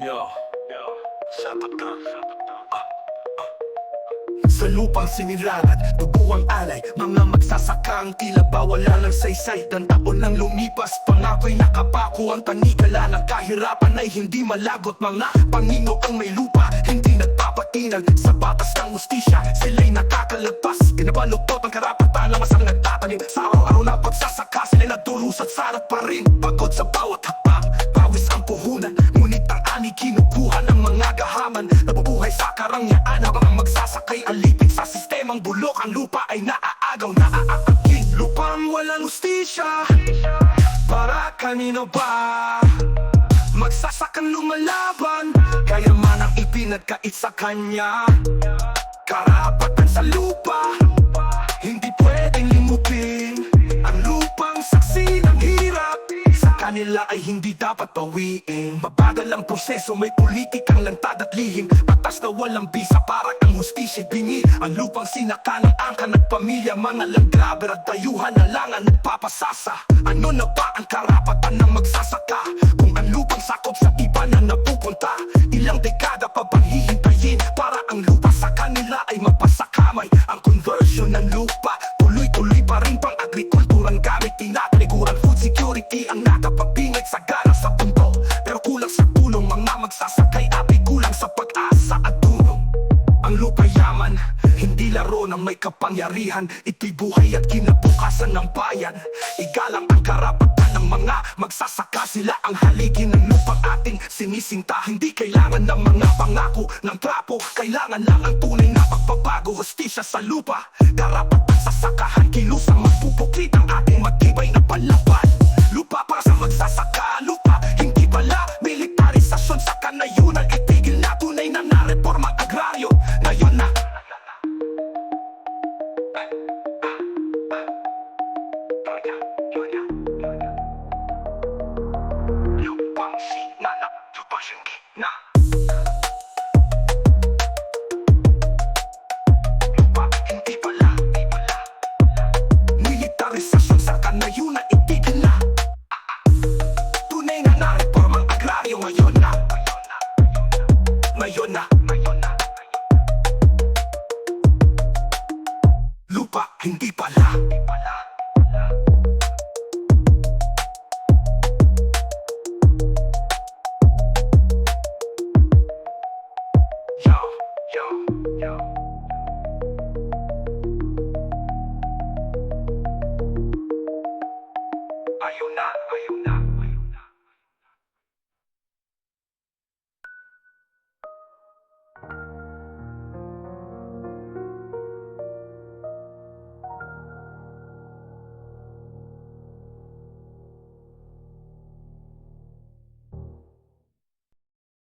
Yo, yo, sapat na. Sa lupang sinilangan, dugo ang alay. Mga magsasakang tila ba wala ng saysay? Dan taon nang lumipas, pangako'y nakapako. Ang tanikala ng kahirapan ay hindi malagot. Mga pangino ang may lupa, hindi nagpapatinag Sa batas ng ustisya, sila'y nakakalagpas. Kinabaluktot ang karapatan ng masang nagtatanim. Sa araw-araw na pagsasaka, sila'y nagdurusat Sarat pa rin, pagod sa bawat hakbang gahaman Nabubuhay sa karangyaan habang ang magsasakay alipin sa sistemang bulok Ang lupa ay naaagaw, naaatagin Lupang walang ustisya. Para kanino ba? Magsasakang lumalaban? Kaya man ang ipinagkait sa kanya. Karapatan sa lupa Hindi pwedeng limutin Sa kanila ay hindi dapat bawiin. Mabagal ang proseso, may politikang lantad at lihim. Batas na walang bisa para ang hustisya bingi. Ang lupang sinaka ng angka ng pamilya Mga langgraber at dayuhan na lang ang nagpapasasa. Ano na ba ang karapatan ng magsasaka? Kung ang lupang sakop sa iba na napupunta Ilang dekada pa bang hihintayin Para ang lupa sa kanila ay mapasakamay Ang conversion ng lupa Tuloy-tuloy security ang nakapagpingit sa gana sa punto. Pero kulang sa tulong mga magsasakay Abi kulang sa pag-asa at tulong. Ang lupa yaman, hindi laro ng may kapangyarihan. Ito'y buhay at kinabukasan ng bayan. Igalang ang karapatan ng mga magsasaka. Sila ang haligi ng lupang ating sinisinta. Hindi kailangan ng mga pangako ng trapo. Kailangan lang ang tunay na pagbabago Hostisya sa lupa. Karapatan sa sakahan, kilusang magpupuklit ang ating Bożynki. No. Lupa, hindi pala, hindi pala. Militarisasyon sa kanayo na itigil na. Na na-reform ang agraryo ngayon na. Ngayon na. Ngayon na. Lupa, hindi pala. Hindi pala. yo yo